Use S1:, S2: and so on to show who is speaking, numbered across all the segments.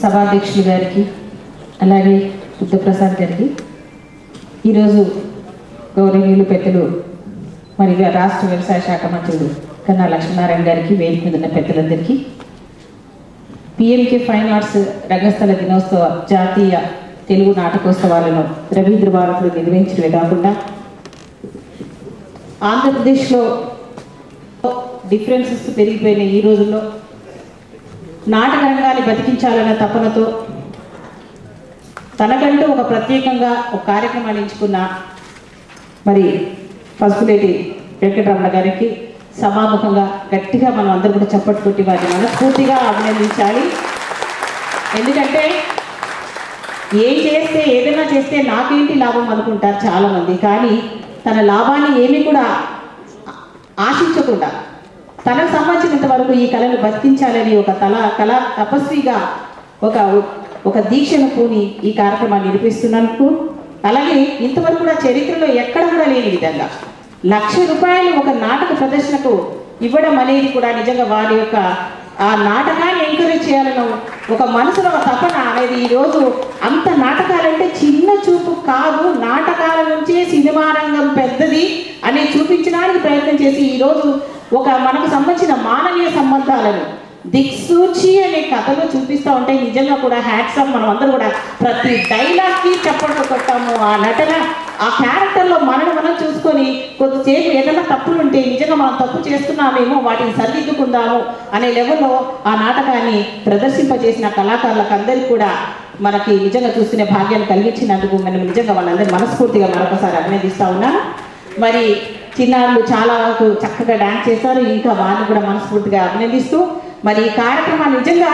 S1: సభాధ్యక్షులు గారికి అలాగే బుద్ధప్రసాద్ గారికి. ఈరోజు గౌరవనీయులు పెద్దలు మరి రాష్ట్ర వ్యవసాయ శాఖ మంత్రులు కన్నా లక్ష్మీనారాయణ గారికి వేదిక మీద ఉన్న పెద్దలందరికీ. పిఎంకే ఫైన్ ఆర్ట్స్ రంగస్థల దినోత్సవ జాతీయ తెలుగు నాటకోత్సవాలను రవీంద్ర భారతులు నిర్వహించడమే కాకుండా ఆంధ్రప్రదేశ్లో డిఫరెన్సెస్ పెరిగిపోయిన ఈ రోజుల్లో. నాటక రంగాన్ని బతికించాలన్న తపనతో తనకంటూ ఒక ప్రత్యేకంగా ఒక కార్యక్రమాన్ని ఎంచుకున్న మరి పసుపులేటి వెంకటరమణ గారికి సమాముఖంగా గట్టిగా మనం అందరూ కూడా చప్పట్లు కొట్టి వారిని మనస్ఫూర్తిగా అభినందించాలి. ఎందుకంటే ఏం చేస్తే ఏదైనా చేస్తే నాకేంటి లాభం అనుకుంటారు చాలామంది. కానీ తన లాభాన్ని ఏమీ కూడా ఆశించకుండా తనకు సంబంధించినంత వరకు ఈ కళను బతికించాలని ఒక తల కళ తపస్విగా ఒక ఒక దీక్షను పూని ఈ కార్యక్రమాన్ని నిరూపిస్తున్నందుకు అలాగే ఇంతవరకు కూడా చరిత్రలో ఎక్కడ కూడా లేని విధంగా లక్ష రూపాయలు ఒక నాటక ప్రదర్శనకు ఇవ్వడం అనేది కూడా నిజంగా వారి యొక్క ఆ నాటకాన్ని ఎంకరేజ్ చేయాలను ఒక మనసులో ఒక తపన అనేది ఈరోజు అంత నాటకాలంటే చిన్న చూపు కాదు. నాటకాల నుంచే సినిమా రంగం పెద్దది అని చూపించడానికి ప్రయత్నం చేసి ఈరోజు ఒక మనకు సంబంధించిన మానవీయ సంబంధాలను దిక్సూచి అనే కథలు చూపిస్తూ ఉంటే నిజంగా కూడా హ్యాట్స్ మనం అందరూ కూడా ప్రతి డైలాగ్కి చప్పట్లు కొట్టాము ఆ నటన ఆ క్యారెక్టర్లో మనను మనం చూసుకొని కొద్దిసేపు ఏదైనా తప్పులు ఉంటే నిజంగా మనం తప్పు చేస్తున్నామేమో వాటిని సరిదిద్దుకుందాము అనే లెవెల్లో ఆ నాటకాన్ని ప్రదర్శింపజేసిన కళాకారులకు అందరికీ కూడా మనకి నిజంగా చూసుకునే భాగ్యాన్ని కలిగించినందుకు మనం నిజంగా వాళ్ళందరూ మనస్ఫూర్తిగా మరొకసారి అభినందిస్తూ ఉన్నాను. మరి చిన్నారులు చాలా వరకు చక్కగా డాన్స్ చేశారు. ఇంకా వాళ్ళు కూడా మనస్ఫూర్తిగా అభినందిస్తూ మరి ఈ కార్యక్రమాన్ని నిజంగా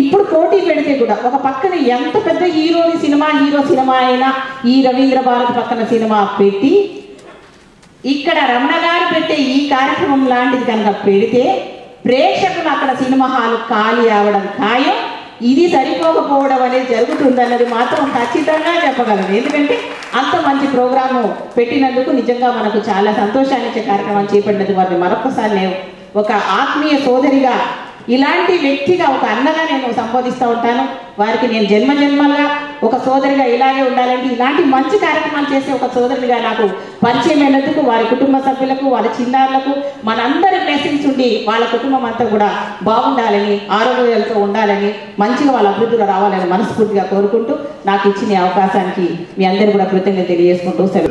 S1: ఇప్పుడు పోటీ పెడితే కూడా ఒక పక్కన ఎంత పెద్ద హీరోని సినిమా హీరో సినిమా అయినా ఈ రవీంద్ర భారత్ పక్కన సినిమా పెట్టి ఇక్కడ రమణ గారు పెట్టే ఈ కార్యక్రమం లాంటిది కనుక పెడితే ప్రేక్షకులు అక్కడ సినిమా హాల్ ఖాళీ అవడం ఖాయం. ఇది సరిపోకపోవడం అనేది జరుగుతుందన్నది మాత్రం ఖచ్చితంగా చెప్పగలను. ఎందుకంటే అంత మంచి ప్రోగ్రాము పెట్టినందుకు నిజంగా మనకు చాలా సంతోషాన్ని ఇచ్చే కార్యక్రమం చేపట్టినది వారిని మరొకసారి నేను ఒక ఆత్మీయ సోదరిగా ఇలాంటి వ్యక్తిగా ఒక అన్నగా నేను సంబోధిస్తూ ఉంటాను. వారికి నేను జన్మ జన్మలుగా ఒక సోదరిగా ఇలాగే ఉండాలంటే ఇలాంటి మంచి కార్యక్రమాలు చేసే ఒక సోదరునిగా నాకు పరిచయమైనందుకు వారి కుటుంబ సభ్యులకు వాళ్ళ చిన్నారులకు మనందరి బ్లెస్సింగ్స్ ఉండి వాళ్ళ కుటుంబం అంతా కూడా బాగుండాలని ఆరోగ్యాలతో ఉండాలని మంచిగా వాళ్ళ అభివృద్ధిలో రావాలని మనస్ఫూర్తిగా కోరుకుంటూ నాకు ఇచ్చిన ఈ అవకాశానికి మీ అందరూ కూడా కృతజ్ఞత తెలియజేసుకుంటూ సెలవు.